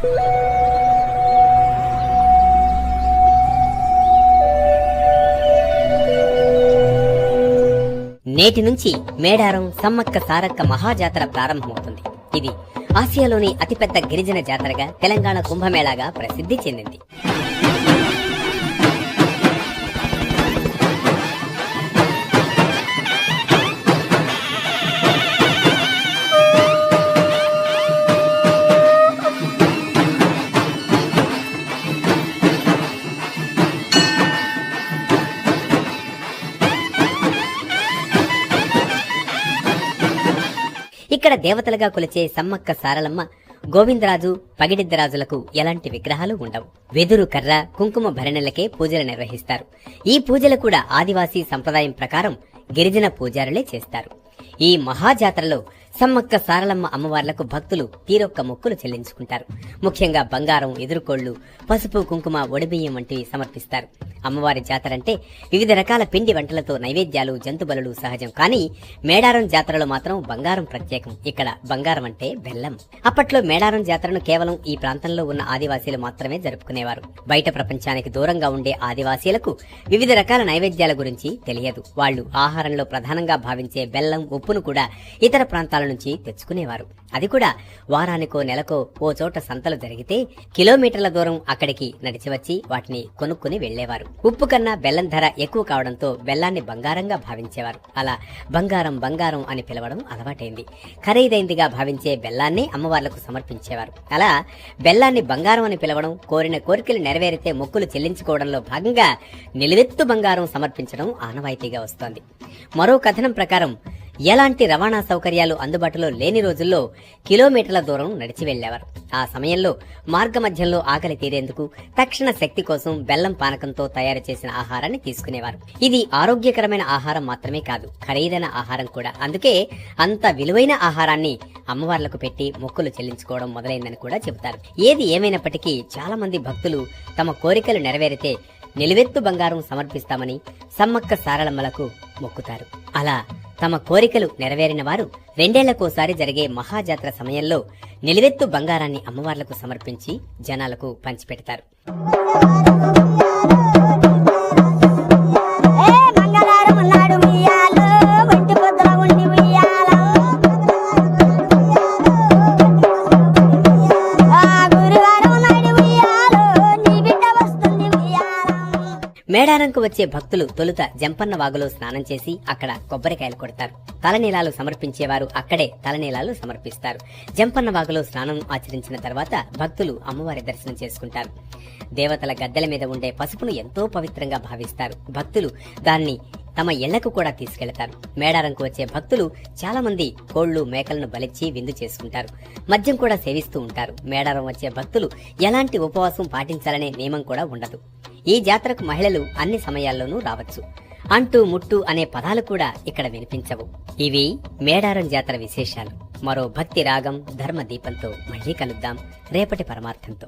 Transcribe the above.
నేటి నుంచి మేడారం సమ్మక్క సారక్క మహాజాతర ప్రారంభమవుతుంది. ఇది ఆసియాలోని అతిపెద్ద గిరిజన జాతరగా తెలంగాణ కుంభమేళాగా ప్రసిద్ధి చెందింది. ఇక్కడ దేవతలుగా కొలిచే సమ్మక్క సారలమ్మ గోవిందరాజు పగిడిద్దరాజులకు ఎలాంటి విగ్రహాలు ఉండవు. వెదురు కర్ర కుంకుమ భరణలకే పూజలు నిర్వహిస్తారు. ఈ పూజలు కూడా ఆదివాసీ సంప్రదాయం ప్రకారం గిరిజన పూజారులే చేస్తారు. ఈ మహాజాతరలో సమ్మక్క సారలమ్మ అమ్మవార్లకు భక్తులు తీరొక్క మొక్కులు చెల్లించుకుంటారు. ముఖ్యంగా బంగారం ఎదురుకోళ్ళు పసుపు కుంకుమ ఒడిబియ్యం వంటివి సమర్పిస్తారు. అమ్మవారి జాతర అంటే వివిధ రకాల పిండి వంటలతో నైవేద్యాలు జంతుబలులు సహజం. కానీ మేడారం జాతరలో మాత్రం బంగారం ప్రత్యేకం. ఇక్కడ బంగారం అంటే బెల్లం. అప్పట్లో మేడారం జాతరను కేవలం ఈ ప్రాంతంలో ఉన్న ఆదివాసీలు మాత్రమే జరుపుకునేవారు. బయట ప్రపంచానికి దూరంగా ఉండే ఆదివాసీలకు వివిధ రకాల నైవేద్యాల గురించి తెలియదు. వాళ్ళు ఆహారంలో ప్రధానంగా భావించే బెల్లం ఉప్పును కూడా ఇతర ప్రాంతాల నుంచి తెచ్చుకునేవారు. అది కూడా వారానికో నెలకో ఓ చోట సంతలు జరిగితే కిలోమీటర్ల దూరం అక్కడికి నడిచి వచ్చి వాటిని కొనుక్కుని వెళ్ళేవారు ఉప్పు కన్నా బెల్లం ధర ఎక్కువ కావడంతో బెల్లాన్ని బంగారంగా భావించేవారు. అలా బంగారం బంగారం అని పిలవడం అలవాటైంది. ఖరీదైందిగా భావించే బెల్లాన్ని అమ్మవార్లకు సమర్పించేవారు. అలా బెల్లాన్ని బంగారం అని పిలవడం కోరిన కోరికలు నెరవేరితే మొక్కులు చెల్లించుకోవడంలో భాగంగా నిలువెత్తు బంగారం సమర్పించడం ఆనవాయితీగా వస్తోంది. మరో కథనం ప్రకారం ఎలాంటి రవాణా సౌకర్యాలు అందుబాటులో లేని రోజుల్లో కిలోమీటర్ల దూరం నడిచి వెళ్ళేవారు ఆ సమయంలో మార్గ మధ్యంలో ఆకలి తీరేందుకు తక్షణ శక్తి కోసం బెల్లం పానకంతో తయారు చేసిన ఆహారాన్ని తీసుకునేవారు. ఇది ఆరోగ్యకరమైన ఆహారం మాత్రమే కాదు ఖరీదైన ఆహారం కూడా. అందుకే అంత విలువైన ఆహారాన్ని అమ్మవార్లకు పెట్టి మొక్కులు చెల్లించుకోవడం మొదలైందని కూడా చెబుతారు. ఏది ఏమైనప్పటికీ చాలా మంది భక్తులు తమ కోరికలు నెరవేరితే నిలువెత్తు బంగారం సమర్పిస్తామని సమ్మక్క సారలమ్మలకు మొక్కుతారు. అలా తమ కోరికలు నెరవేరిన వారు రెండేళ్ళకోసారి జరిగే మహాజాతర సమయంలో నిలువెత్తు బంగారాన్ని అమ్మవార్లకు సమర్పించి జనాలకు పంచిపెడతారు. మేడారంకు వచ్చే భక్తులు తొలుత జంపన్న వాగులో స్నానం చేసి అక్కడ కొబ్బరికాయలు కొడతారు. తలనీలాలు సమర్పించేవారు అక్కడే తలనీలాలు సమర్పిస్తారు. జంపన్న వాగులో స్నానం ఆచరించిన తర్వాత భక్తులు అమ్మవారి దర్శనం చేసుకుంటారు. దేవతల గద్దెల మీద ఉండే పసుపును ఎంతో పవిత్రంగా భావిస్తారు. భక్తులు దాన్ని తమ ఇళ్ళకు కూడా తీసుకెళ్తారు. మేడారంకు వచ్చే భక్తులు చాలా మంది కోళ్ళు మేకలను బలిచ్చి విందు చేసుకుంటారు. మద్యం కూడా సేవిస్తూ ఉంటారు. మేడారం వచ్చే భక్తులు ఎలాంటి ఉపవాసం పాటించాలనే నియమం కూడా ఉండదు. ఈ జాతరకు మహిళలు అన్ని సమయాల్లోనూ రావచ్చు. అంటూ ముట్టు అనే పదాలు కూడా ఇక్కడ వినిపించవు. ఇవి మేడారం జాతర విశేషాలు. మరో భక్తి రాగం ధర్మ దీపంతో మళ్ళీ కలుద్దాం. రేపటి పరమార్థంతో.